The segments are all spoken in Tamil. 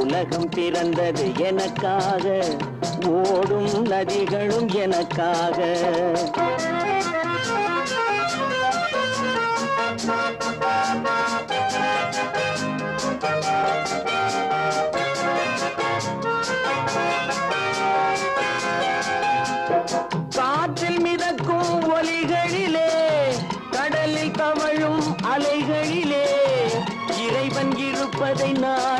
உலகம் பிறந்தது எனக்காக ஓடும் நதிகளும் எனக்காக. காற்றில் மிதக்கும் ஒலிகளிலே கடலில் தவழும் அலைகளிலே இறைவன் இருப்பதை நான்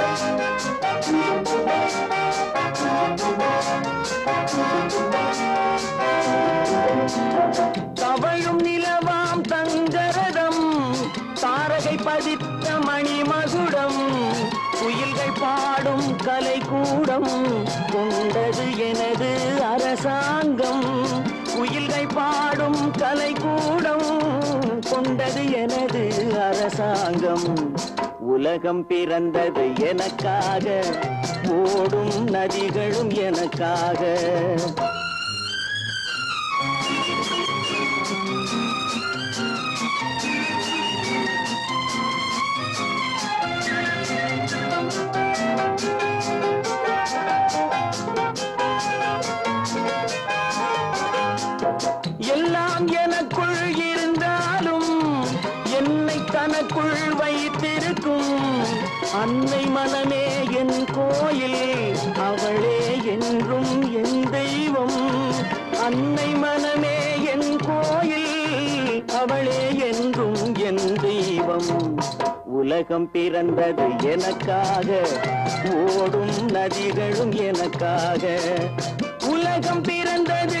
கூடம். கொண்டது எனது அரசாங்கம். குயில்கள் பாடும் கலை கூடம் கொண்டது எனது அரசாங்கம். உலகம் பிறந்தது எனக்காக. ஓடும் நதிகளும் எனக்காக. தனக்குள் வைத்திருக்கும் அன்னை மனமே என் கோயில் அவளே என்றும் என் தெய்வம். அன்னை மனமே என் கோயில் அவளே என்றும் என் தெய்வம். உலகம் பிறந்தது எனக்காக ஓடும் நதிகளும் எனக்காக. உலகம் பிறந்தது